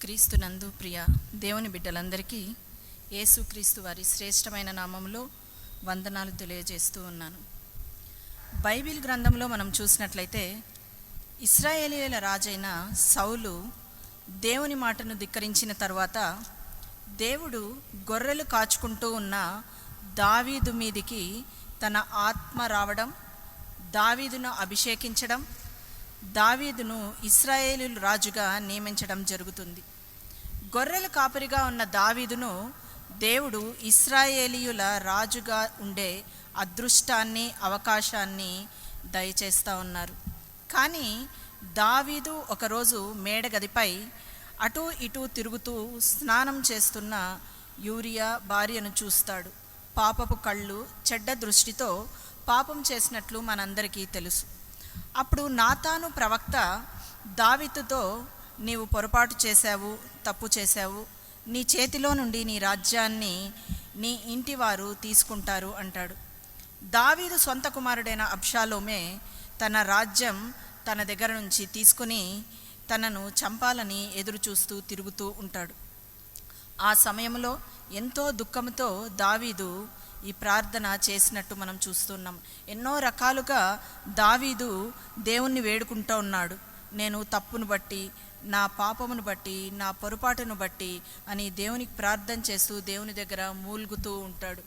క్రీస్తునందు ప్రియ దేవుని బిడ్డలందరికీ యేసుక్రీస్తు వారి శ్రేష్టమైన నామంలో వందనాలు తెలియజేస్తూ ఉన్నాను. బైబిల్ గ్రంథంలో మనం చూసినట్లయితే ఇస్రాయేలీల రాజైన సౌలు దేవుని మాటను ధిక్కరించిన తర్వాత దేవుడు గొర్రెలు కాచుకుంటూ ఉన్న దావీదు మీదికి తన ఆత్మ రావడం దావీదును అభిషేకించడం దావీదును ఇస్రాయేలు రాజుగా నియమించడం జరుగుతుంది. గొర్రెల కాపరిగా ఉన్న దావీదును దేవుడు ఇస్రాయేలీయుల రాజుగా ఉండే అదృష్టాన్ని అవకాశాన్ని దయచేస్తూ ఉన్నారు. కానీ దావీదు ఒకరోజు మేడగదిపై అటూ ఇటూ తిరుగుతూ స్నానం చేస్తున్న యూరియా భార్యను చూస్తాడు. పాపపు కళ్ళు చెడ్డ దృష్టితో పాపం చేసినట్లు మనందరికీ తెలుసు. అప్పుడు నాతాను ప్రవక్త దావితుతో నీవు పొరపాటు చేశావు తప్పు చేశావు. నీ చేతిలో నుండి నీ రాజ్యాన్ని నీ ఇంటి వారు తీసుకుంటారు అంటాడు. దావీదు సొంత కుమారుడైన అబ్షాలోమే తన రాజ్యం తన దగ్గర నుంచి తీసుకుని తనను చంపాలని ఎదురు చూస్తూ తిరుగుతూ ఉంటాడు. ఆ సమయంలో ఎంతో దుఃఖంతో దావీదు ఈ ప్రార్థన చేసినట్టు మనం చూస్తున్నాం. ఎన్నో రకాలుగా దావీదు దేవుణ్ణి వేడుకుంటూ ఉన్నాడు. నేను తప్పును బట్టి నా పాపమును బట్టి నా పొరపాటును బట్టి అని దేవునికి ప్రార్థన చేస్తూ దేవుని దగ్గర మూలుగుతూ ఉంటాడు.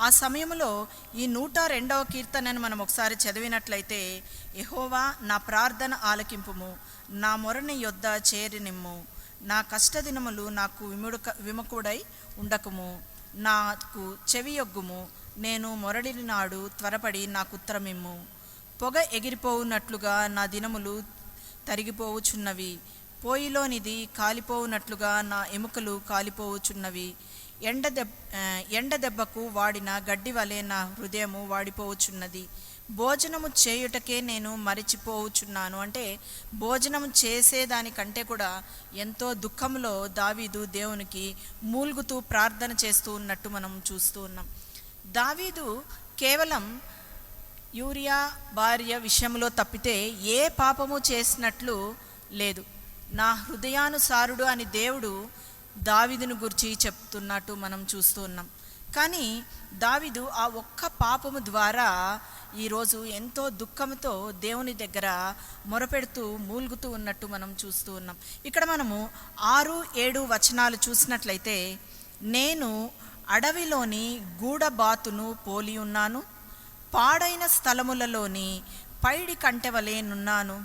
ఆ సమయంలో ఈ నూట రెండవ కీర్తనను మనం ఒకసారి చదివినట్లయితే ఎహోవా నా ప్రార్థన ఆలకింపుము నా మొరని యొద్ద చేరినిమ్ము నా కష్టదినములు నాకు విముడుక విముకుడై ఉండకము. నాకు చెవియొగ్గుము నేను మొరడినాడు త్వరపడి నాకు ఉత్తరమిమ్ము. పొగ ఎగిరిపోవునట్లుగా నా దినములు తరిగిపోవుచున్నవి. పోయిలోనిది కాలిపోవునట్లుగా నా ఎముకలు కాలిపోవుచున్నవి. ఎండ దెబ్ ఎండ దెబ్బకు వాడిన గడ్డి వలె నా హృదయము వాడిపోవుచున్నది. భోజనము చేయుటకే నేను మరిచిపోవుచున్నాను. అంటే భోజనం చేసేదానికంటే కూడా ఎంతో దుఃఖంలో దావీదు దేవునికి మూల్గుతూ ప్రార్థన చేస్తూ ఉన్నట్టు మనం చూస్తూ ఉన్నాం. దావీదు కేవలం యూరియా భార్య విషయంలో తప్పితే ఏ పాపము చేసినట్లు లేదు. నా హృదయానుసారుడు అని దేవుడు దావిదును గురించి చెప్తున్నట్టు మనం చూస్తూ ఉన్నాం. కానీ దావిదు ఆ ఒక్క పాపము ద్వారా ఈరోజు ఎంతో దుఃఖంతో దేవుని దగ్గర మొరపెడుతూ మూలుగుతూ ఉన్నట్టు మనం చూస్తూ ఉన్నాం. ఇక్కడ మనము ఆరు ఏడు వచనాలు చూసినట్లయితే నేను అడవిలోని గూడబాతును పోలి ఉన్నాను పాడైన స్థలములలోని పైడి కంటెవలేనున్నాను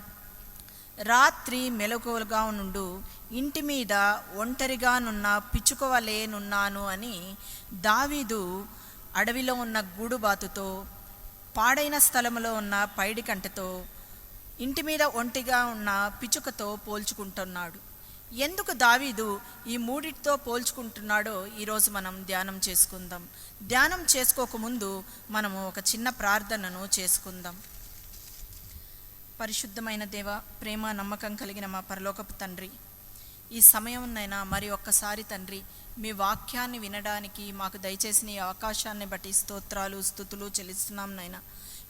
రాత్రి మెలకువలుగా నుండు ఇంటి మీద ఒంటరిగానున్న పిచ్చుకోవలేనున్నాను అని దావీదు అడవిలో ఉన్న గూడుబాతుతో పాడైన స్థలములో ఉన్న పైడికంటతో ఇంటి మీద ఒంటిగా ఉన్న పిచ్చుకతో పోల్చుకుంటున్నాడు. ఎందుకు దావీదు ఈ మూడిటితో పోల్చుకుంటున్నాడో ఈరోజు మనం ధ్యానం చేసుకుందాం. ధ్యానం చేసుకోకముందు మనము ఒక చిన్న ప్రార్థనను చేసుకుందాం. పరిశుద్ధమైన దేవ ప్రేమ నమ్మకం కలిగిన మా పరలోకపు తండ్రి. ఈ సమయంనైనా మరి ఒక్కసారి తండ్రి మీ వాక్యాన్ని వినడానికి మాకు దయచేసిన ఈ అవకాశాన్ని బట్టి స్తోత్రాలు స్థుతులు చెల్లిస్తున్నాం నైనా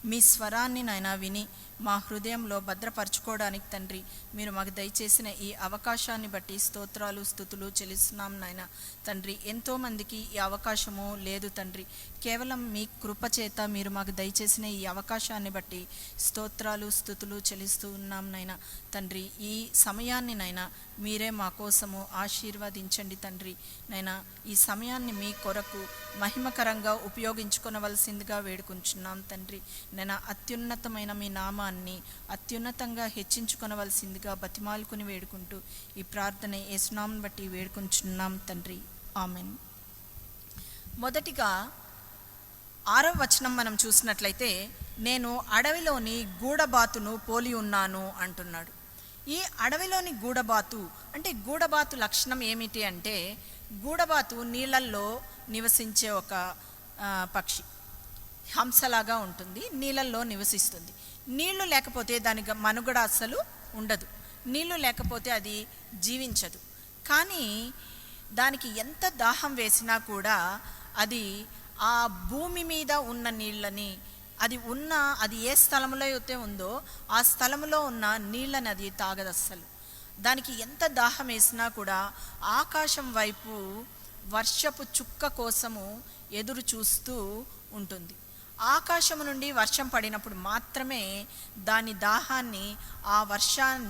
మీ స్వరాన్ని నాయన విని మా హృదయంలో భద్రపరచుకోవడానికి తండ్రి మీరు మాకు దయచేసిన ఈ అవకాశాన్ని బట్టి స్తోత్రాలు స్థుతులు చెల్లిస్తున్నాం నాయన. తండ్రి ఎంతోమందికి ఈ అవకాశము లేదు తండ్రి. కేవలం మీ కృపచేత మీరు మాకు దయచేసిన ఈ అవకాశాన్ని బట్టి స్తోత్రాలు స్థుతులు చెల్లిస్తూ ఉన్నాం నైనా తండ్రి ఈ సమయాన్ని నైనా మీరే మా కోసము ఆశీర్వదించండి తండ్రి. నైనా ఈ సమయాన్ని మీ కొరకు మహిమకరంగా ఉపయోగించుకునవలసిందిగా వేడుకుంటున్నాం తండ్రి. నేను అత్యున్నతమైన మీ నామాన్ని అత్యున్నతంగా హెచ్చించుకునవలసిందిగా బతిమాలుకుని వేడుకుంటూ ఈ ప్రార్థన యేసునామం బట్టి వేడుకుంటున్నాం తండ్రి. ఆమెన్. మొదటిగా ఆరవ వచనం మనం చూసినట్లయితే నేను అడవిలోని గూడబాతును పోలి ఉన్నాను అంటున్నాడు. ఈ అడవిలోని గూడబాతు అంటే గూడబాతు లక్షణం ఏమిటి అంటే గూడబాతు నీళ్ళల్లో నివసించే ఒక పక్షి. హంసలాగా ఉంటుంది నీళ్ళల్లో నివసిస్తుంది. నీళ్ళు లేకపోతే దానికి మనుగడ అస్సలు ఉండదు. నీళ్ళు లేకపోతే అది జీవించదు. కానీ దానికి ఎంత దాహం వేసినా కూడా అది ఆ భూమి మీద ఉన్న నీళ్ళని అది ఉన్న అది ఏ స్థలంలో అయితే ఉందో ఆ స్థలంలో ఉన్న నీళ్ళని అది తాగదు అస్సలు. దానికి ఎంత దాహం వేసినా కూడా ఆకాశం వైపు వర్షపు చుక్క కోసము ఎదురు చూస్తూ ఉంటుంది. ఆకాశము నుండి వర్షం పడినప్పుడు మాత్రమే దాని దాహాన్ని ఆ వర్షా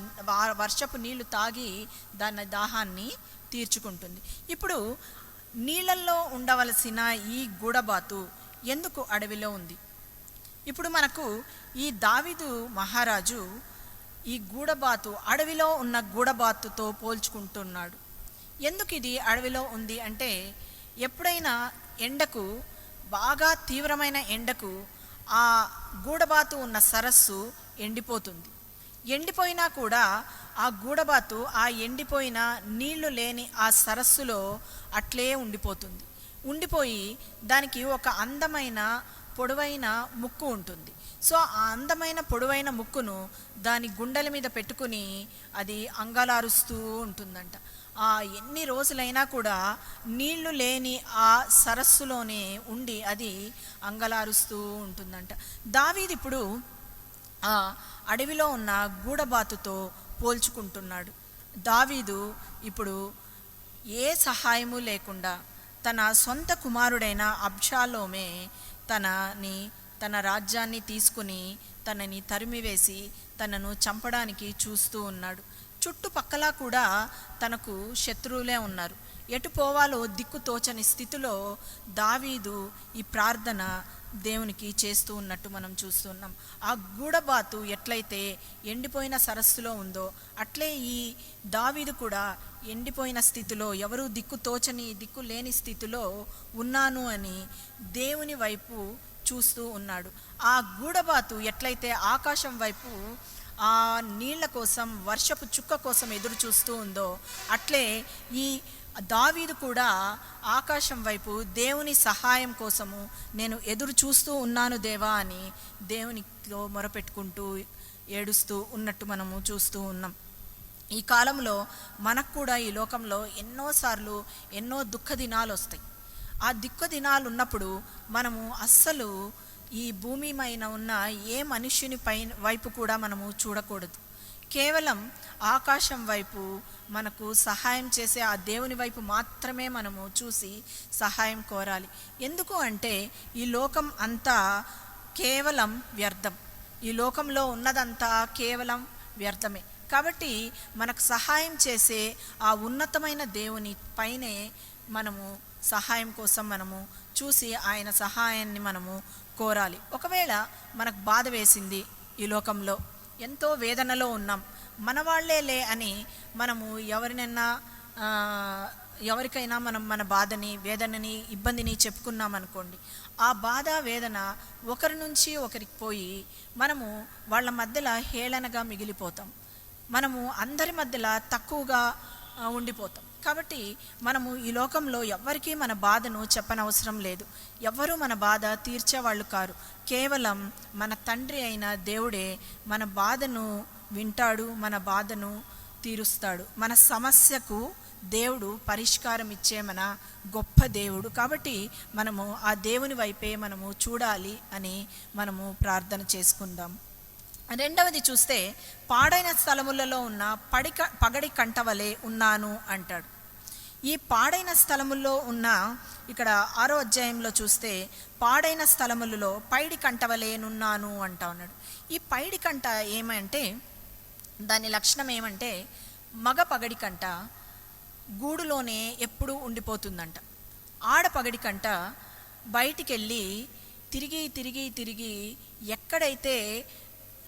వర్షపు నీళ్ళు తాగి దాని దాహాన్ని తీర్చుకుంటుంది. ఇప్పుడు నీళ్ళల్లో ఉండవలసిన ఈ గూడబాతు ఎందుకు అడవిలో ఉంది? ఇప్పుడు మనకు ఈ దావిదు మహారాజు ఈ గూడబాతు అడవిలో ఉన్న గూడబాతుతో పోల్చుకుంటున్నాడు. ఎందుకు ఇది అడవిలో ఉంది అంటే ఎప్పుడైనా ఎండకు బాగా తీవ్రమైన ఎండకు ఆ గూడబాతు ఉన్న సరస్సు ఎండిపోతుంది. ఎండిపోయినా కూడా ఆ గూడబాతు ఆ ఎండిపోయిన నీళ్ళు లేని ఆ సరస్సులో అట్లే ఉండిపోతుంది. ఉండిపోయి దానికి ఒక అందమైన పొడవైన ముక్కు ఉంటుంది. సో ఆ అందమైన పొడవైన ముక్కును దాని గుండెల మీద పెట్టుకుని అది అంగలారుస్తూ ఉంటుందంట. ఆ ఎన్ని రోజులైనా కూడా నీళ్ళు లేని ఆ సరస్సులోనే ఉండి అది అంగలారుస్తూ ఉంటుందంట. దావీది ఇప్పుడు ఆ అడవిలో ఉన్న గూడబాతుతో పోల్చుకుంటున్నాడు. దావీదు ఇప్పుడు ఏ సహాయము లేకుండా తన సొంత కుమారుడైన అబ్షాలోమే తనని తన రాజ్యాన్ని తీసుకుని తనని తరిమివేసి తనను చంపడానికి చూస్తూ ఉన్నాడు. చుట్టుపక్కల కూడా తనకు శత్రువులే ఉన్నారు. ఎటు పోవాలో దిక్కు తోచని స్థితిలో దావీదు ఈ ప్రార్థన దేవునికి చేస్తూ ఉన్నట్టు మనం చూస్తున్నాం. ఆ గూడబాతు ఎట్లయితే ఎండిపోయిన సరస్సులో ఉందో అట్లే ఈ దావీదు కూడా ఎండిపోయిన స్థితిలో ఎవరు దిక్కు తోచని దిక్కు లేని స్థితిలో ఉన్నాను అని దేవుని వైపు చూస్తూ ఉన్నాడు. ఆ గూడబాతు ఎట్లయితే ఆకాశం వైపు ఆ నీళ్ళ కోసం వర్షపు చుక్క కోసం ఎదురు చూస్తూ ఉందో అట్లే ఈ దావీదు కూడా ఆకాశం వైపు దేవుని సహాయం కోసము నేను ఎదురు చూస్తూ ఉన్నాను దేవా అని దేవునితో మొరపెట్టుకుంటూ ఏడుస్తూ ఉన్నట్టు మనము చూస్తూ ఉన్నాం. ఈ కాలంలో మనకు కూడా ఈ లోకంలో ఎన్నోసార్లు ఎన్నో దుఃఖ దినాలు వస్తాయి. ఆ దుఃఖ దినాలు ఉన్నప్పుడు మనము అస్సలు ఈ భూమి పైన ఉన్న ఏ మనుష్యుని పై వైపు కూడా మనము చూడకూడదు. కేవలం ఆకాశం వైపు మనకు సహాయం చేసే ఆ దేవుని వైపు మాత్రమే మనము చూసి సహాయం కోరాలి. ఎందుకు అంటే ఈ లోకం అంతా కేవలం వ్యర్థం. ఈ లోకంలో ఉన్నదంతా కేవలం వ్యర్థమే. కాబట్టి మనకు సహాయం చేసే ఆ ఉన్నతమైన దేవుని పైనే మనము సహాయం కోసం మనము చూసి ఆయన సహాయాన్ని మనము కోరాలి. ఒకవేళ మనకు బాధ వేసింది ఈ లోకంలో ఎంతో వేదనలో ఉన్నాం. మన వాళ్ళేలే అని మనము ఎవరినైనా ఎవరికైనా మనం మన బాధని వేదనని ఇబ్బందిని చెప్పుకున్నాం అనుకోండి ఆ బాధ వేదన ఒకరి నుంచి ఒకరికి పోయి మనము వాళ్ళ మధ్యలో హేళనగా మిగిలిపోతాం. మనము అందరి మధ్యలో తక్కువగా ఉండిపోతాం. కాబట్టి మనము ఈ లోకంలో ఎవ్వరికీ మన బాధను చెప్పనవసరం లేదు. ఎవ్వరూ మన బాధ తీర్చేవాళ్ళు కారు. కేవలం మన తండ్రి అయిన దేవుడే మన బాధను వింటాడు మన బాధను తీరుస్తాడు. మన సమస్యకు దేవుడు పరిష్కారం ఇచ్చే మన గొప్ప దేవుడు. కాబట్టి మనము ఆ దేవుని వైపే మనము చూడాలి అని మనము ప్రార్థన చేసుకుందాం. రెండవది చూస్తే పాడైన స్థలములలో ఉన్న పడిక పగడి కంటవలే ఉన్నాను అంటాడు. ఈ పాడైన స్థలముల్లో ఉన్న ఇక్కడ ఆరో అధ్యాయంలో చూస్తే పాడైన స్థలములలో పైడి కంటవలేనున్నాను అంటా ఉన్నాడు. ఈ పైడి కంట ఏమంటే దాని లక్షణం ఏమంటే మగ పగడి కంట గూడులోనే ఎప్పుడూ ఉండిపోతుందంట. ఆడ పగడి కంట బయటికి వెళ్ళి తిరిగి తిరిగి తిరిగి ఎక్కడైతే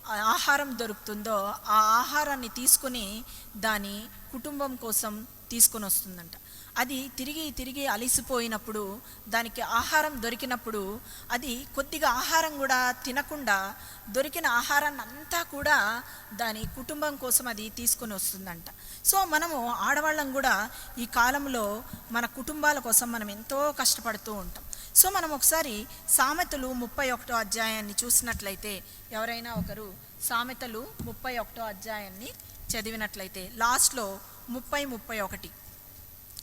ఆహారం దొరుకుతుందో ఆ ఆహారాన్ని తీసుకుని దాని కుటుంబం కోసం తీసుకొని వస్తుందంట. అది తిరిగి తిరిగి అలిసిపోయినప్పుడు దానికి ఆహారం దొరికినప్పుడు అది కొద్దిగా ఆహారం కూడా తినకుండా దొరికిన ఆహారాన్ని అంతా కూడా దాని కుటుంబం కోసం అది తీసుకొని వస్తుందంట. సో మనము ఆడవాళ్ళం కూడా ఈ కాలంలో మన కుటుంబాల కోసం మనం ఎంతో కష్టపడుతూ ఉంటాం. సో మనం ఒకసారి సామెతలు ముప్పై ఒకటో అధ్యాయాన్ని చూసినట్లయితే ఎవరైనా ఒకరు సామెతలు ముప్పై ఒకటో అధ్యాయాన్ని చదివినట్లయితే లాస్ట్లో ముప్పై ముప్పై ఒకటి.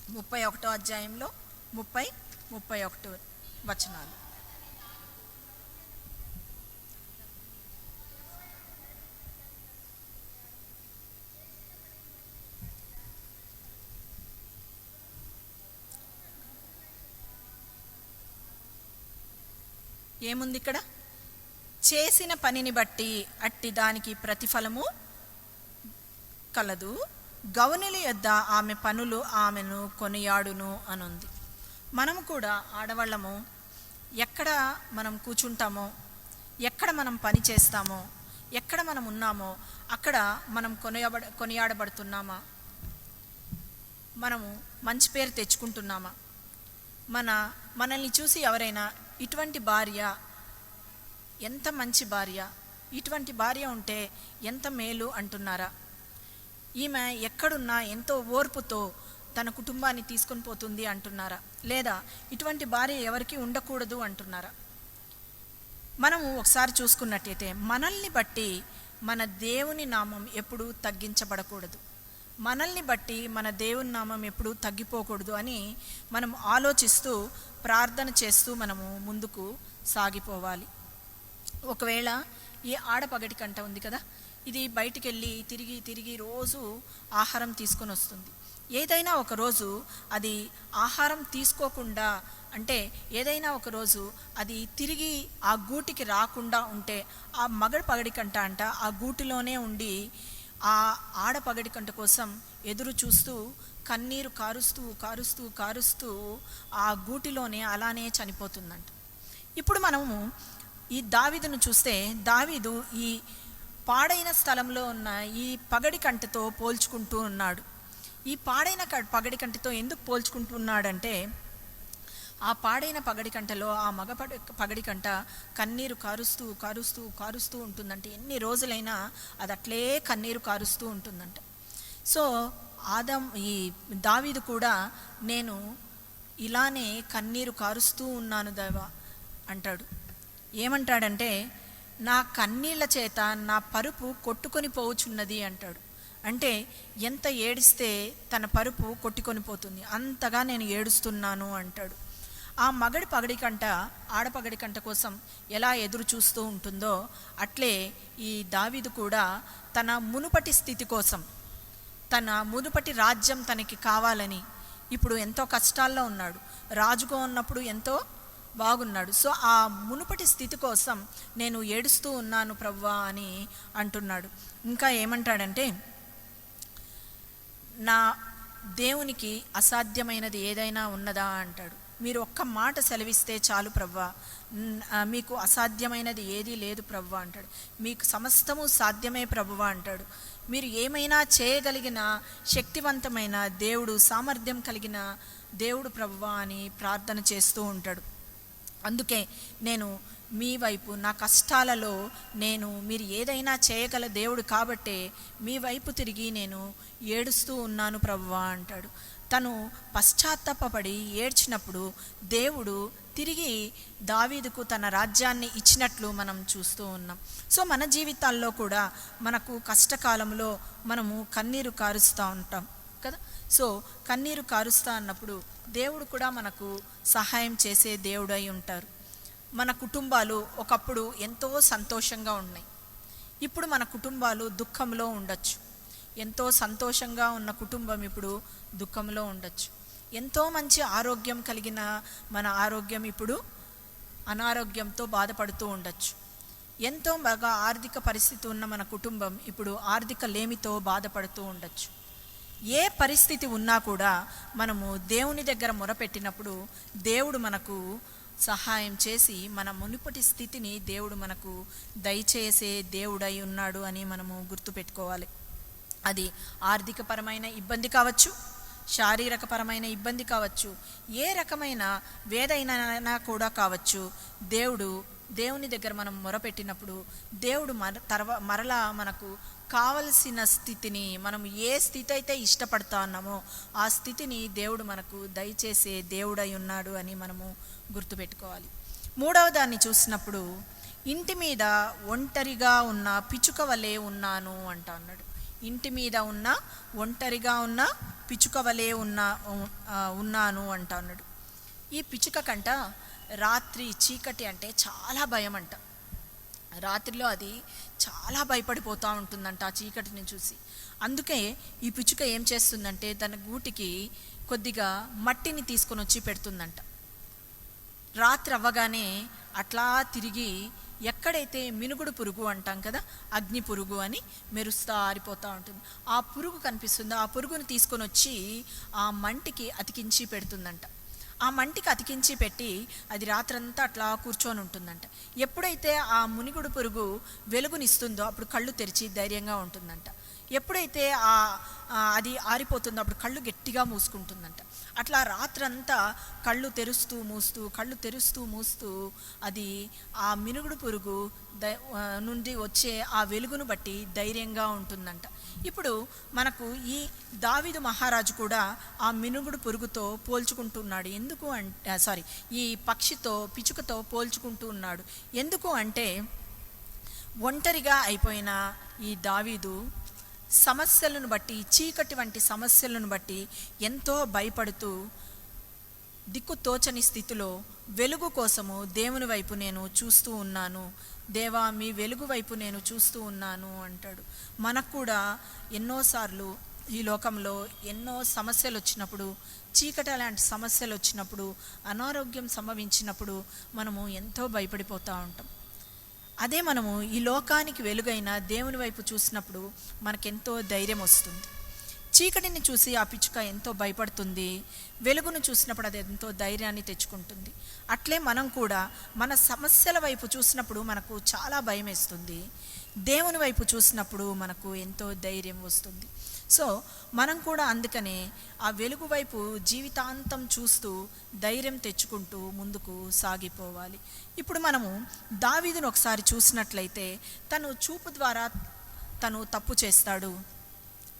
ముప్పై ఒకటో అధ్యాయంలో ముప్పై ముప్పై ఒకటో వచనాలు. ఏముంది ఇక్కడ? చేసిన పనిని బట్టి అట్టి దానికి ప్రతిఫలము కలదు. గౌనుల యొద్ద ఆమె పనులు ఆమెను కొనియాడును అనుంది. మనము కూడా ఆడవాళ్ళము ఎక్కడ మనం కూర్చుంటామో ఎక్కడ మనం పని చేస్తామో ఎక్కడ మనం ఉన్నామో అక్కడ మనం కొనియాబడ కొనియాడబడుతున్నామా? మనము మంచి పేరు తెచ్చుకుంటున్నామా? మన మనల్ని చూసి ఎవరైనా ఇటువంటి భార్య ఎంత మంచి భార్య ఇటువంటి భార్య ఉంటే ఎంత మేలు అంటున్నారా? ఈమె ఎక్కడున్నా ఎంతో ఓర్పుతో తన కుటుంబాన్ని తీసుకొని పోతుంది అంటున్నారా? లేదా ఇటువంటి భార్య ఎవరికి ఉండకూడదు అంటున్నారా? మనము ఒకసారి చూసుకున్నట్టయితే మనల్ని బట్టి మన దేవుని నామం ఎప్పుడూ తగ్గించబడకూడదు. మనల్ని బట్టి మన దేవుని నామం ఎప్పుడు తగ్గిపోకూడదు అని మనం ఆలోచిస్తూ ప్రార్థన చేస్తూ మనము ముందుకు సాగిపోవాలి. ఒకవేళ ఈ ఆడపగటి కంట ఉంది కదా ఇది బయటికి వెళ్ళి తిరిగి తిరిగి రోజు ఆహారం తీసుకొని వస్తుంది. ఏదైనా ఒక రోజు అది ఆహారం తీసుకోకుండా అంటే ఏదైనా ఒక రోజు అది తిరిగి ఆ గూటికి రాకుండా ఉంటే ఆ మగడ పగడి కంట అంట ఆ గూటిలోనే ఉండి ఆ ఆడపగడి కంట కోసం ఎదురు చూస్తూ కన్నీరు కారుస్తూ కారుస్తూ కారుస్తూ ఆ గూటిలోనే అలానే చనిపోతుందంట. ఇప్పుడు మనము ఈ దావీదును చూస్తే దావీదు ఈ పాడైన స్థలంలో ఉన్న ఈ పగడి కంటతో పోల్చుకుంటూ ఉన్నాడు. ఈ పాడైన క- పగడి కంటితో ఎందుకు పోల్చుకుంటున్నాడంటే ఆ పాడైన పగడి కంటలో ఆ మగ పగడి కంట కన్నీరు కారుస్తూ కారుస్తూ కారుస్తూ ఉంటుందంటే. ఎన్ని రోజులైనా అది అట్లే కన్నీరు కారుస్తూ ఉంటుందంట. సో ఆదం ఈ దావీదు కూడా నేను ఇలానే కన్నీరు కారుస్తూ ఉన్నాను దేవా అంటాడు. ఏమంటాడంటే నా కన్నీళ్ళ చేత నా పరుపు కొట్టుకొని పోవుచున్నది అంటాడు. అంటే ఎంత ఏడిస్తే తన పరుపు కొట్టుకొని పోతుంది. అంతగా నేను ఏడుస్తున్నాను అంటాడు. ఆ మగడి పగడి కంట ఆడపగడి కంట కోసం ఎలా ఎదురు చూస్తూ ఉంటుందో అట్లే ఈ దావీదు కూడా తన మునుపటి స్థితి కోసం తన మునుపటి రాజ్యం తనకి కావాలని ఇప్పుడు ఎంతో కష్టాల్లో ఉన్నాడు. రాజుగా ఉన్నప్పుడు ఎంతో బాగున్నాడు. సో ఆ మునుపటి స్థితి కోసం నేను ఏడుస్తూ ఉన్నాను ప్రవ్వా అని అంటున్నాడు. ఇంకా ఏమంటాడంటే నా దేవునికి అసాధ్యమైనది ఏదైనా ఉన్నదా అంటాడు. మీరు ఒక్క మాట సెలవిస్తే చాలు ప్రవ్వా. మీకు అసాధ్యమైనది ఏదీ లేదు ప్రవ్వా అంటాడు. మీకు సమస్తము సాధ్యమే ప్రభువా అంటాడు. మీరు ఏమైనా చేయగలిగిన శక్తివంతమైన దేవుడు సామర్థ్యం కలిగిన దేవుడు ప్రభువా అని ప్రార్థన చేస్తూ ఉంటాడు. అందుకే నేను మీ వైపు నా కష్టాలలో నేను మీరు ఏదైనా చేయగల దేవుడు కాబట్టే మీ వైపు తిరిగి నేను ఏడుస్తూ ఉన్నాను ప్రభువా అంటాడు. తను పశ్చాత్తాపడి ఏడ్చినప్పుడు దేవుడు తిరిగి దావీదుకు తన రాజ్యాన్ని ఇచ్చినట్లు మనం చూస్తూ ఉన్నాం. సో మన జీవితాల్లో కూడా మనకు కష్టకాలంలో మనము కన్నీరు కారుస్తూ ఉంటాం కదా? సో కన్నీరు కారుస్తా అన్నప్పుడు దేవుడు కూడా మనకు సహాయం చేసే దేవుడై ఉంటారు. మన కుటుంబాలు ఒకప్పుడు ఎంతో సంతోషంగా ఉన్నాయి. ఇప్పుడు మన కుటుంబాలు దుఃఖంలో ఉండొచ్చు. ఎంతో సంతోషంగా ఉన్న కుటుంబం ఇప్పుడు దుఃఖంలో ఉండొచ్చు. ఎంతో మంచి ఆరోగ్యం కలిగిన మన ఆరోగ్యం ఇప్పుడు అనారోగ్యంతో బాధపడుతూ ఉండొచ్చు. ఎంతో బాగా ఆర్థిక పరిస్థితి ఉన్న మన కుటుంబం ఇప్పుడు ఆర్థిక లేమితో బాధపడుతూ ఉండొచ్చు. ఏ పరిస్థితి ఉన్నా కూడా మనము దేవుని దగ్గర మొరపెట్టినప్పుడు దేవుడు మనకు సహాయం చేసి మన మునుపటి స్థితిని దేవుడు మనకు దయచేసే దేవుడై ఉన్నాడు అని మనము గుర్తుపెట్టుకోవాలి. అది ఆర్థికపరమైన ఇబ్బంది కావచ్చు శారీరకపరమైన ఇబ్బంది కావచ్చు ఏ రకమైన వేదైనా కూడా కావచ్చు. దేవుడు దేవుని దగ్గర మనం మొరపెట్టినప్పుడు దేవుడు మర తర్వా మరలా మనకు కావలసిన స్థితిని మనం ఏ స్థితి అయితే ఇష్టపడతా ఉన్నామో ఆ స్థితిని దేవుడు మనకు దయచేసే దేవుడై ఉన్నాడు అని మనము గుర్తుపెట్టుకోవాలి. మూడవ దాన్ని చూసినప్పుడు ఇంటి మీద ఒంటరిగా ఉన్న పిచుక వలె ఉన్నాను అంట అన్నాడు. ఇంటి మీద ఉన్న ఒంటరిగా ఉన్న పిచుకవలే వలె ఉన్నాను అంట అన్నాడు. ఈ పిచుక కంట రాత్రి చీకటి అంటే చాలా భయం అంట. రాత్రిలో అది చాలా భయపడిపోతూ ఉంటుందంట ఆ చీకటిని చూసి. అందుకే ఈ పిచ్చుక ఏం చేస్తుందంటే తన గూటికి కొద్దిగా మట్టిని తీసుకొని వచ్చి పెడుతుందంట. రాత్రి అవ్వగానే అట్లా తిరిగి ఎక్కడైతే మినుగుడు పురుగు అంటాం కదా అగ్ని పురుగు అని మెరుస్తా ఆరిపోతూ ఉంటుంది. ఆ పురుగు కనిపిస్తుంది ఆ పురుగుని తీసుకొని వచ్చి ఆ మంటికి అతికించి పెడుతుందంట. ఆ మంటికి అతికించి పెట్టి అది రాత్రంతా అట్లా కూర్చొని ఉంటుందంట. ఎప్పుడైతే ఆ మునిగుడు పురుగు వెలుగునిస్తుందో అప్పుడు కళ్ళు తెరిచి ధైర్యంగా ఉంటుందంట. ఎప్పుడైతే ఆ, అది ఆరిపోతుందో అప్పుడు కళ్ళు గట్టిగా మూసుకుంటుందంట. అట్లా రాత్రంతా కళ్ళు తెరుస్తూ మూస్తూ కళ్ళు తెరుస్తూ మూస్తూ అది ఆ మినుగుడు పురుగు ద నుండి వచ్చే ఆ వెలుగును బట్టి ధైర్యంగా ఉంటుందంట. ఇప్పుడు మనకు ఈ దావిదు మహారాజు కూడా ఆ మినుగుడు పురుగుతో పోల్చుకుంటున్నాడు. ఎందుకు అంటే సారీ ఈ పక్షితో పిచుకతో పోల్చుకుంటూ ఉన్నాడు. ఎందుకు అంటే ఒంటరిగా అయిపోయిన ఈ దావీదు సమస్యలను బట్టి చీకటి వంటి సమస్యలను బట్టి ఎంతో భయపడుతూ దిక్కు తోచని స్థితిలో వెలుగు కోసము దేవుని వైపు నేను చూస్తూ ఉన్నాను. దేవా మీ వెలుగు వైపు నేను చూస్తూ ఉన్నాను అంటాడు. మనకు కూడా ఎన్నోసార్లు ఈ లోకంలో ఎన్నో సమస్యలు వచ్చినప్పుడు చీకటి లాంటి సమస్యలు వచ్చినప్పుడు అనారోగ్యం సంభవించినప్పుడు మనము ఎంతో భయపడిపోతూ ఉంటాం. అదే మనము ఈ లోకానికి వెలుగైన దేవుని వైపు చూసినప్పుడు మనకెంతో ధైర్యం వస్తుంది. చీకటిని చూసి ఆ పిచ్చుక ఎంతో భయపడుతుంది. వెలుగును చూసినప్పుడు అది ఎంతో ధైర్యాన్ని తెచ్చుకుంటుంది. అట్లే మనం కూడా మన సమస్యల వైపు చూసినప్పుడు మనకు చాలా భయం వేస్తుంది దేవుని వైపు చూసినప్పుడు మనకు ఎంతో ధైర్యం వస్తుంది. సో మనం కూడా అందుకనే ఆ వెలుగు వైపు జీవితాంతం చూస్తూ ధైర్యం తెచ్చుకుంటూ ముందుకు సాగిపోవాలి. ఇప్పుడు మనము దావీదును ఒకసారి చూసినట్లయితే తను చూపు ద్వారా తను తప్పు చేస్తాడు.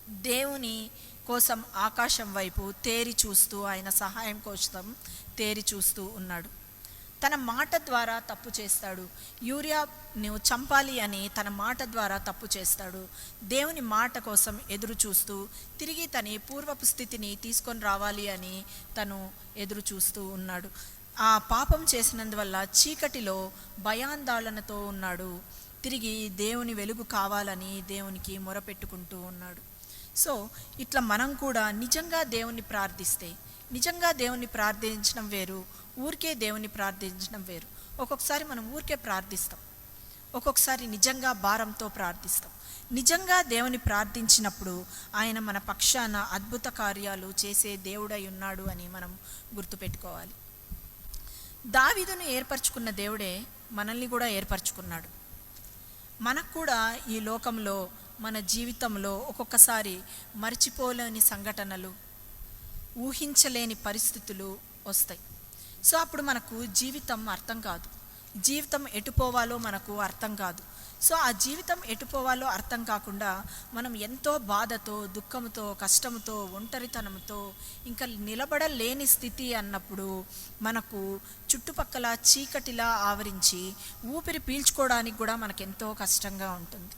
దేవుని కోసం ఆకాశం వైపు తేరి చూస్తూ ఆయన సహాయం కోసం తేరి చూస్తూ ఉన్నాడు. తన మాట ద్వారా తప్పు చేస్తాడు. యూరియా నువ్వు చంపాలి అని తన మాట ద్వారా తప్పు చేస్తాడు. దేవుని మాట కోసం ఎదురు చూస్తూ తిరిగి తన పూర్వపు స్థితిని తీసుకొని రావాలి అని తను ఎదురు చూస్తూ ఉన్నాడు. ఆ పాపం చేసినందువల్ల చీకటిలో భయాందోళనతో ఉన్నాడు. తిరిగి దేవుని వెలుగు కావాలని దేవునికి మొరపెట్టుకుంటూ ఉన్నాడు. సో ఇట్లా మనం కూడా నిజంగా దేవుని ప్రార్థిస్తే నిజంగా దేవుని ప్రార్థించడం వేరు. ఊరికే దేవుని ప్రార్థించడం వేరు. ఒక్కొక్కసారి మనం ఊరికే ప్రార్థిస్తాం. ఒక్కొక్కసారి నిజంగా భారంతో ప్రార్థిస్తాం. నిజంగా దేవుని ప్రార్థించినప్పుడు ఆయన మన పక్షాన అద్భుత కార్యాలు చేసే దేవుడై ఉన్నాడు అని మనం గుర్తుపెట్టుకోవాలి. దావిదును ఏర్పరచుకున్న దేవుడే మనల్ని కూడా ఏర్పరచుకున్నాడు. మనకు కూడా ఈ లోకంలో మన జీవితంలో ఒక్కొక్కసారి మర్చిపోలేని సంఘటనలు ఊహించలేని పరిస్థితులు వస్తాయి. సో అప్పుడు మనకు జీవితం అర్థం కాదు. జీవితం ఎటుపోవాలో మనకు అర్థం కాదు. సో ఆ జీవితం ఎటుపోవాలో అర్థం కాకుండా మనం ఎంతో బాధతో దుఃఖంతో కష్టంతో ఒంటరితనంతో ఇంకా నిలబడలేని స్థితి అన్నప్పుడు మనకు చుట్టుపక్కల చీకటిలా ఆవరించి ఊపిరి పీల్చుకోవడానికి కూడా మనకు ఎంతో కష్టంగా ఉంటుంది.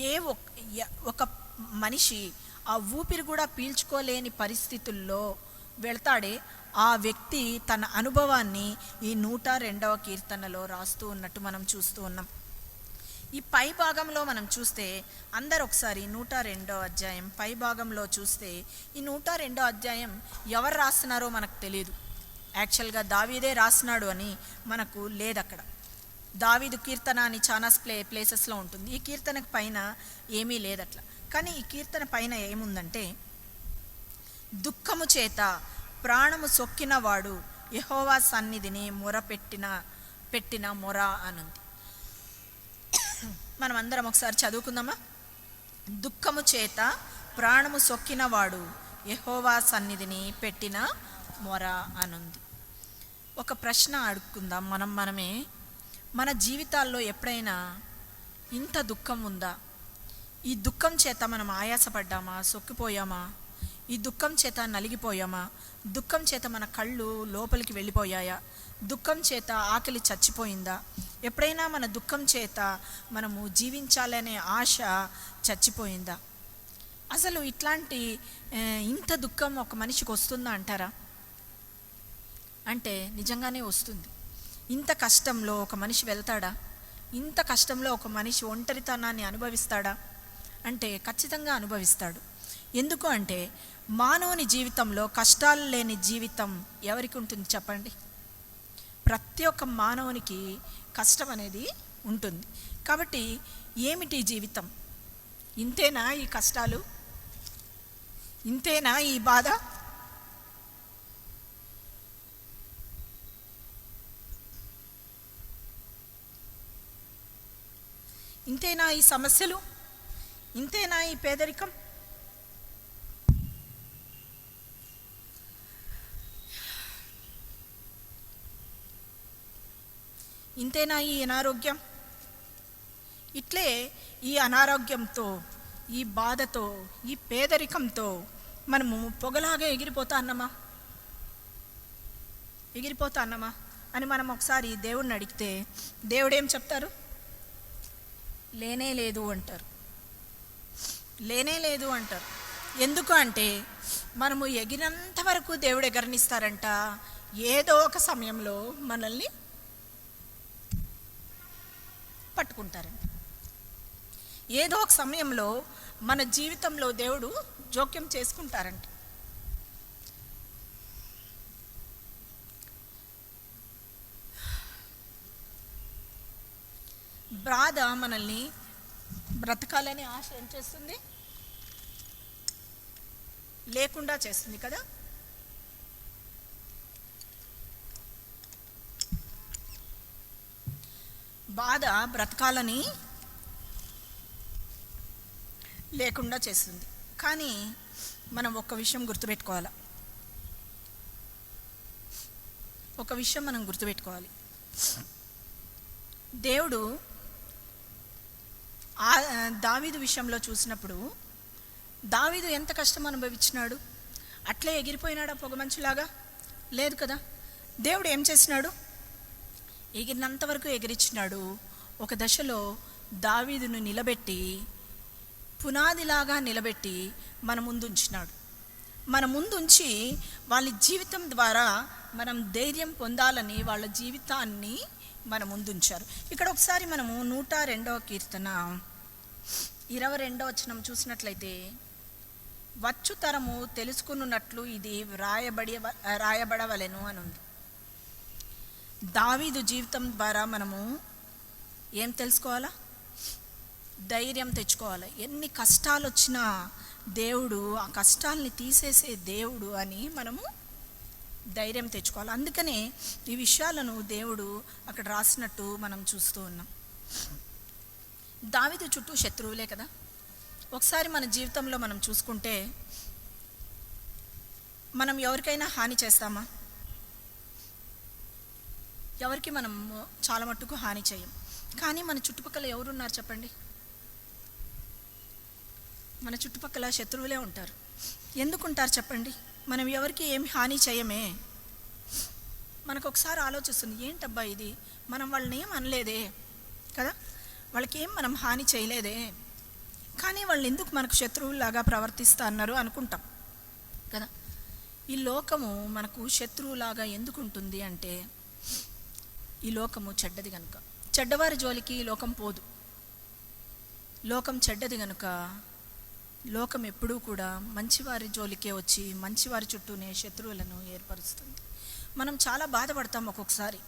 ఏ ఒక మనిషి ఆ ఊపిరి కూడా పీల్చుకోలేని పరిస్థితుల్లో వెళ్తాడే ఆ వ్యక్తి తన అనుభవాన్ని ఈ నూట రెండవ కీర్తనలో రాస్తూ ఉన్నట్టు మనం చూస్తూ ఉన్నాం. ఈ పై భాగంలో మనం చూస్తే అందరు ఒకసారి నూట రెండో అధ్యాయం పై భాగంలో చూస్తే ఈ నూట రెండో అధ్యాయం ఎవరు రాస్తున్నారో మనకు తెలియదు యాక్చువల్గా దావీదే రాస్తున్నాడు అని మనకు లేదు అక్కడ దావీదు కీర్తన అని చాలా ప్లే ప్లేసెస్లో ఉంటుంది. ఈ కీర్తనకు పైన ఏమీ లేదట్లా. కానీ ఈ కీర్తన పైన ఏముందంటే దుఃఖము చేత ప్రాణము సొక్కినవాడు యహోవా సన్నిధిని మొర పెట్టిన పెట్టిన మొర అనుంది. మనం అందరం ఒకసారి చదువుకుందామా? దుఃఖము చేత ప్రాణము సొక్కినవాడు యహోవా సన్నిధిని పెట్టిన మొర అనుంది. ఒక ప్రశ్న అడుక్కుందాం మనం మనమే. మన జీవితాల్లో ఎప్పుడైనా ఇంత దుఃఖం ఉందా? ఈ దుఃఖం చేత మనం ఆయాసపడ్డామా? సొక్కిపోయామా? ఈ దుఃఖం చేత నలిగిపోయామా? దుఃఖం చేత మన కళ్ళు లోపలికి వెళ్ళిపోయాయా? దుఃఖం చేత ఆకలి చచ్చిపోయిందా? ఎప్పుడైనా మన దుఃఖం చేత మనము జీవించాలనే ఆశ చచ్చిపోయిందా? అసలు ఇట్లాంటి ఇంత దుఃఖం ఒక మనిషికి వస్తుందా అంటారా? అంటే నిజంగానే వస్తుంది. ఇంత కష్టంలో ఒక మనిషి వెళ్తాడా? ఇంత కష్టంలో ఒక మనిషి ఒంటరితనాన్ని అనుభవిస్తాడా? అంటే ఖచ్చితంగా అనుభవిస్తాడు. ఎందుకు అంటే మానవుని జీవితంలో కష్టాలు లేని జీవితం ఎవరికి ఉంటుంది చెప్పండి? ప్రతి ఒక్క మానవునికి కష్టం అనేది ఉంటుంది. కాబట్టి ఏమిటి జీవితం? ఇంతేనా ఈ కష్టాలు? ఇంతేనా ఈ బాధ? ఇంతేనా ఈ సమస్యలు? ఇంతేనా ఈ పేదరికం? ఇంతేనా ఈ అనారోగ్యం? ఇట్లే ఈ అనారోగ్యంతో ఈ బాధతో ఈ పేదరికంతో మనము పొగలాగా ఎగిరిపోతా అన్నమా? ఎగిరిపోతా అన్నమా? అని మనం ఒకసారి దేవుడిని అడిగితే దేవుడేం చెప్తారు? లేనే లేదు అంటారు. లేనే లేదు అంటారు. ఎందుకు అంటే మనము ఎగినంత వరకు దేవుడు ఎగరనిస్తారంట. ఏదో ఒక సమయంలో మనల్ని పట్టుకుంటారంట ఏదో ఒక సమయంలో మన జీవితంలో దేవుడు జోక్యం చేసుకుంటారంట బాధ మనల్ని బ్రతకాలని ఆశ ఏం చేస్తుంది? లేకుండా చేస్తుంది కదా? బాధ బ్రతకాలని లేకుండా చేస్తుంది. కానీ మనం ఒక్క విషయం గుర్తుపెట్టుకోవాలి? ఒక విషయం మనం గుర్తుపెట్టుకోవాలి. దేవుడు ఆ దావీదు విషయంలో చూసినప్పుడు దావీదు ఎంత కష్టం అనుభవించినాడు? అట్లే ఎగిరిపోయినాడా పొగమంచులాగా లేదు కదా? దేవుడు ఏం చేసినాడు? ఎగిరినంత వరకు ఎగిరించినాడు ఒక దశలో దావీదును నిలబెట్టి పునాదిలాగా నిలబెట్టి మన ముందు ఉంచినాడు మన ముందుంచి వాళ్ళ జీవితం ద్వారా మనం ధైర్యం పొందాలని వాళ్ళ జీవితాన్ని మన ముందుంచారు. ఇక్కడ ఒకసారి మనము నూట రెండవ కీర్తన ఇరవై రెండవ వచనం చూసినట్లయితే వచ్చు తరము తెలుసుకున్నట్లు ఇది రాయబడి రాయబడవలెను అని ఉంది దావీదు జీవితం ద్వారా మనము ఏం తెలుసుకోవాలా? ధైర్యం తెచ్చుకోవాలి. ఎన్ని కష్టాలు వచ్చినా దేవుడు ఆ కష్టాలని తీసేసే దేవుడు అని మనము ధైర్యం తెచ్చుకోవాలి. అందుకనే ఈ విషయాలను దేవుడు అక్కడ రాసినట్టు మనం చూస్తూ ఉన్నాం. దావిదు చుట్టూ శత్రువులే కదా? ఒకసారి మన జీవితంలో మనం చూసుకుంటే మనం ఎవరికైనా హాని చేస్తామా? ఎవరికి మనం చాలా మట్టుకు హాని చేయం. కానీ మన చుట్టుపక్కల ఎవరున్నారు చెప్పండి? మన చుట్టుపక్కల శత్రువులే ఉంటారు. ఎందుకుంటారు చెప్పండి? మనం ఎవరికి ఏమి హాని చేయమే? మనకు ఒకసారి ఆలోచిస్తుంది ఏంటబ్బా ఇది? మనం వాళ్ళని ఏం అనలేదే? కదా? వాళ్ళకి ఏం మనం హాని చేయలేదే? కానీ వాళ్ళు ఎందుకు మనకు శత్రువులాగా ప్రవర్తిస్తా అన్నారు అనుకుంటాం. కదా? ఈ లోకము మనకు శత్రువులాగా ఎందుకు ఉంటుంది అంటే ఈ లోకము చెడ్డది కనుక చెడ్డవారి జోలికి ఈ లోకం పోదు. లోకం చెడ్డది కనుక లోకం ఎప్పుడూ కూడా మంచివారి జోలికే వచ్చి మంచివారి చుట్టూనే శత్రువులను ఏర్పరుస్తుంది. మనం చాలా బాధపడతాం ఒక్కొక్కసారి.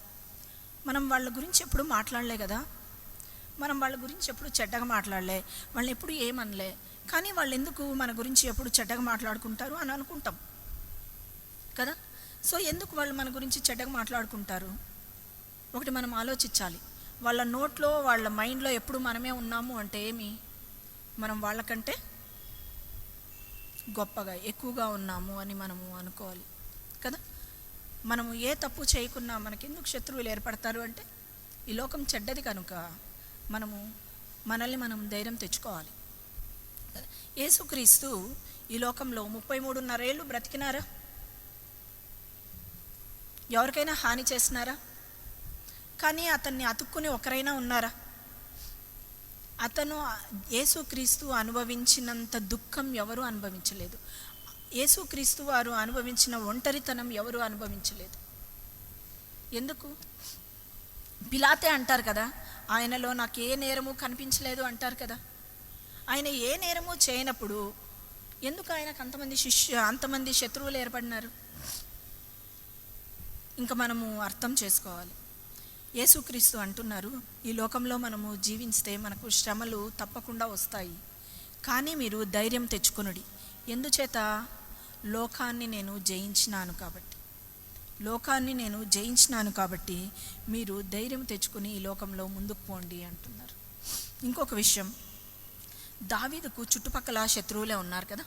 మనం వాళ్ళ గురించి ఎప్పుడు మాట్లాడలే కదా. మనం వాళ్ళ గురించి ఎప్పుడు చెడ్డగా మాట్లాడలే. వాళ్ళని ఎప్పుడు ఏమనలే. కానీ వాళ్ళు ఎందుకు మన గురించి ఎప్పుడు చెడ్డగా మాట్లాడుకుంటారు అని అనుకుంటాం. కదా? సో ఎందుకు వాళ్ళు మన గురించి చెడ్డగా మాట్లాడుకుంటారు? ఒకటి మనం ఆలోచించాలి. వాళ్ళ నోట్లో వాళ్ళ మైండ్లో ఎప్పుడు మనమే ఉన్నాము అంటే ఏమి? మనం వాళ్ళకంటే గొప్పగా ఎక్కువగా ఉన్నాము అని మనము అనుకోవాలి. కదా? మనము ఏ తప్పు చేయకున్నా మనకెందుకు శత్రువులు ఏర్పడతారు అంటే ఈ లోకం చెడ్డది కనుక మనము మనల్ని మనం ధైర్యం తెచ్చుకోవాలి. యేసుక్రీస్తు ఈ లోకంలో ముప్పై మూడున్నరేళ్ళు బ్రతికినారా? ఎవరికైనా హాని చేసినారా కానీ అతన్ని అతుక్కుని ఒకరైనా ఉన్నారా? అతను యేసుక్రీస్తు అనుభవించినంత దుఃఖం ఎవరు అనుభవించలేదు. యేసుక్రీస్తు వారు అనుభవించిన ఒంటరితనం ఎవరు అనుభవించలేదు. ఎందుకు? పిలాతే అంటారు కదా ఆయనలో నాకు ఏ నేరము కనిపించలేదు అంటారు కదా. ఆయన ఏ నేరము చేయనప్పుడు ఎందుకు ఆయనకు అంతమంది శిష్యు అంతమంది శత్రువులు ఏర్పడినారు? ఇంకా మనము అర్థం చేసుకోవాలి. యేసుక్రీస్తు అంటున్నారు ఈ లోకంలో మనము జీవిస్తే మనకు శ్రమలు తప్పకుండా వస్తాయి. కానీ మీరు ధైర్యం తెచ్చుకొనుడి. ఎందుచేత? లోకాన్ని నేను జయించినాను కాబట్టి. లోకాన్ని నేను జయించినాను కాబట్టి మీరు ధైర్యం తెచ్చుకుని ఈ లోకంలో ముందుకు పోండి అంటున్నారు. ఇంకొక విషయం. దావీదుకు చుట్టుపక్కల శత్రువులే ఉన్నారు కదా.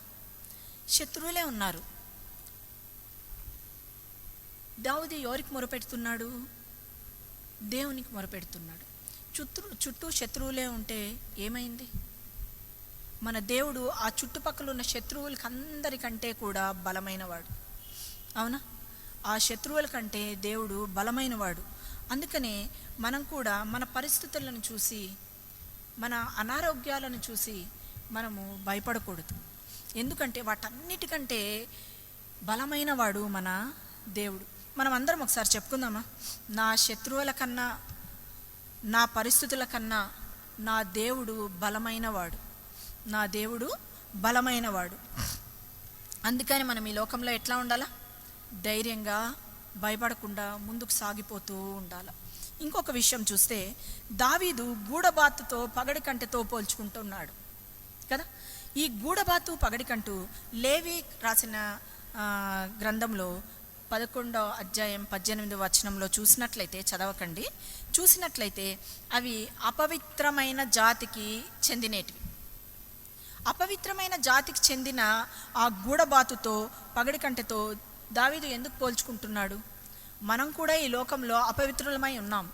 శత్రువులే ఉన్నారు. దావుది ఎవరికి మొరపెడుతున్నాడు? దేవునికి మొరపెడుతున్నాడు. చుట్టూ చుట్టూ శత్రువులే ఉంటే ఏమైంది? మన దేవుడు ఆ చుట్టుపక్కల ఉన్న శత్రువులకి అందరికంటే కూడా బలమైనవాడు. అవునా? ఆ శత్రువుల కంటే దేవుడు బలమైనవాడు. అందుకనే మనం కూడా మన పరిస్థితులను చూసి మన అనారోగ్యాలను చూసి మనము భయపడకూడదు. ఎందుకంటే వాటన్నిటికంటే బలమైన వాడు మన దేవుడు. మనం అందరం ఒకసారి చెప్పుకుందామా? నా శత్రువుల కన్నా నా పరిస్థితుల కన్నా నా దేవుడు బలమైనవాడు. నా దేవుడు బలమైనవాడు. అందుకని మనం ఈ లోకంలో ఎట్లా ఉండాలా? ధైర్యంగా భయపడకుండా ముందుకు సాగిపోతూ ఉండాలి? ఇంకొక విషయం చూస్తే దావీదు గూడబాతుతో పగడి కంటెతో పోల్చుకుంటున్నాడు. కదా? ఈ గూడబాతు పగడికంటూ లేవి రాసిన గ్రంథంలో పదకొండో అధ్యాయం పద్దెనిమిదో వచనంలో చూసినట్లయితే చదవకండి. చూసినట్లయితే అవి అపవిత్రమైన జాతికి చెందినేటివి అపవిత్రమైన జాతికి చెందిన ఆ గూడబాతుతో పగడికంటతో దావీదు ఎందుకు పోల్చుకుంటున్నాడు? మనం కూడా ఈ లోకంలో అపవిత్రులమై ఉన్నాం.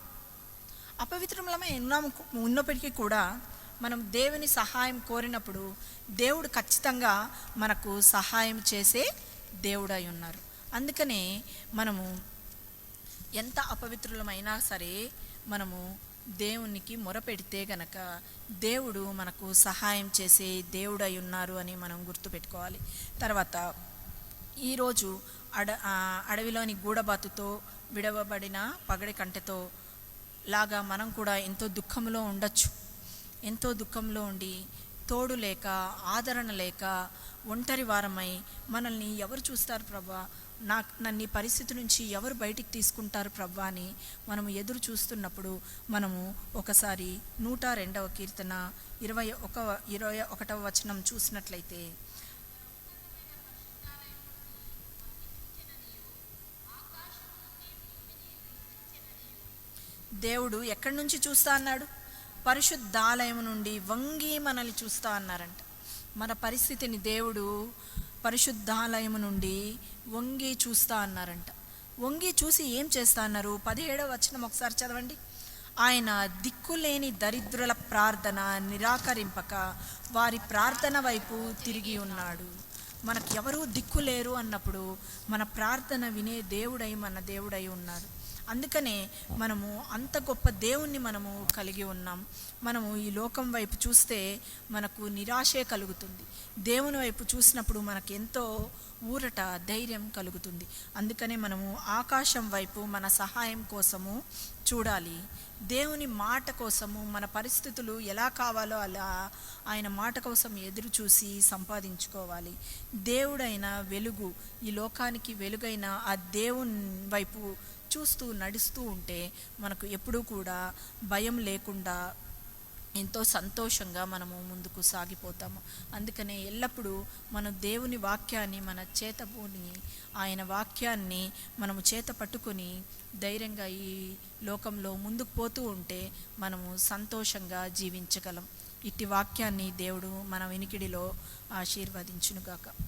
అపవిత్రములమై ఉన్నాము ఉన్నప్పటికీ కూడా మనం దేవుని సహాయం కోరినప్పుడు దేవుడు ఖచ్చితంగా మనకు సహాయం చేసే దేవుడై ఉన్నారు. అందుకనే మనము ఎంత అపవిత్రులమైనా సరే మనము దేవునికి మొరపెడితే గనక దేవుడు మనకు సహాయం చేసే దేవుడై ఉన్నారు అని మనం గుర్తుపెట్టుకోవాలి. తర్వాత ఈరోజు అడ అడవిలోని గూడబాతుతో విడవబడిన పగడి కంటెతో లాగా మనం కూడా ఎంతో దుఃఖంలో ఉండొచ్చు. ఎంతో దుఃఖంలో ఉండి తోడు లేక ఆదరణ లేక ఒంటరి వారమై మనల్ని ఎవరు చూస్తారు ప్రభా? నా నన్ను ఈ పరిస్థితి నుంచి ఎవరు బయటికి తీసుకుంటారు ప్రవ్వా అని మనము ఎదురు చూస్తున్నప్పుడు మనము ఒకసారి నూట రెండవ కీర్తన ఇరవై ఒక ఇరవై ఒకటవ వచనం చూసినట్లయితే దేవుడు ఎక్కడి నుంచి చూస్తా అన్నాడు? పరిశుద్ధాలయం నుండి వంగి మనల్ని చూస్తా అన్నారంట. మన పరిస్థితిని దేవుడు పరిశుద్ధాలయం నుండి వంగి చూస్తా అన్నారంట. వంగి చూసి ఏం చేస్తా అన్నారు? పదిహేడవ వచనం ఒకసారి చదవండి. ఆయన దిక్కులేని దరిద్రుల ప్రార్థన నిరాకరింపక వారి ప్రార్థన వైపు తిరిగి ఉన్నాడు. మనకు ఎవరూ దిక్కు లేరు అన్నప్పుడు మన ప్రార్థన వినే దేవుడై మన దేవుడై ఉన్నాడు. అందుకనే మనము అంత గొప్ప దేవుణ్ణి మనము కలిగి ఉన్నాం. మనము ఈ లోకం వైపు చూస్తే మనకు నిరాశే కలుగుతుంది. దేవుని వైపు చూసినప్పుడు మనకు ఎంతో ఊరట ధైర్యం కలుగుతుంది. అందుకనే మనము ఆకాశం వైపు మన సహాయం కోసము చూడాలి. దేవుని మాట కోసము మన పరిస్థితులు ఎలా కావాలో అలా ఆయన మాట కోసం ఎదురు చూసి సంపాదించుకోవాలి. దేవుడైన వెలుగు ఈ లోకానికి వెలుగైన ఆ దేవుని వైపు చూస్తూ నడుస్తూ ఉంటే మనకు ఎప్పుడూ కూడా భయం లేకుండా ఎంతో సంతోషంగా మనము ముందుకు సాగిపోతాము. అందుకనే ఎల్లప్పుడూ మనం దేవుని వాక్యాన్ని మన చేతబూని ఆయన వాక్యాన్ని మనము చేత పట్టుకొని ధైర్యంగా ఈ లోకంలో ముందుకు పోతూ ఉంటే మనము సంతోషంగా జీవించగలం. ఇట్టి వాక్యాన్ని దేవుడు మన వినికిడిలో ఆశీర్వదించునుగాక.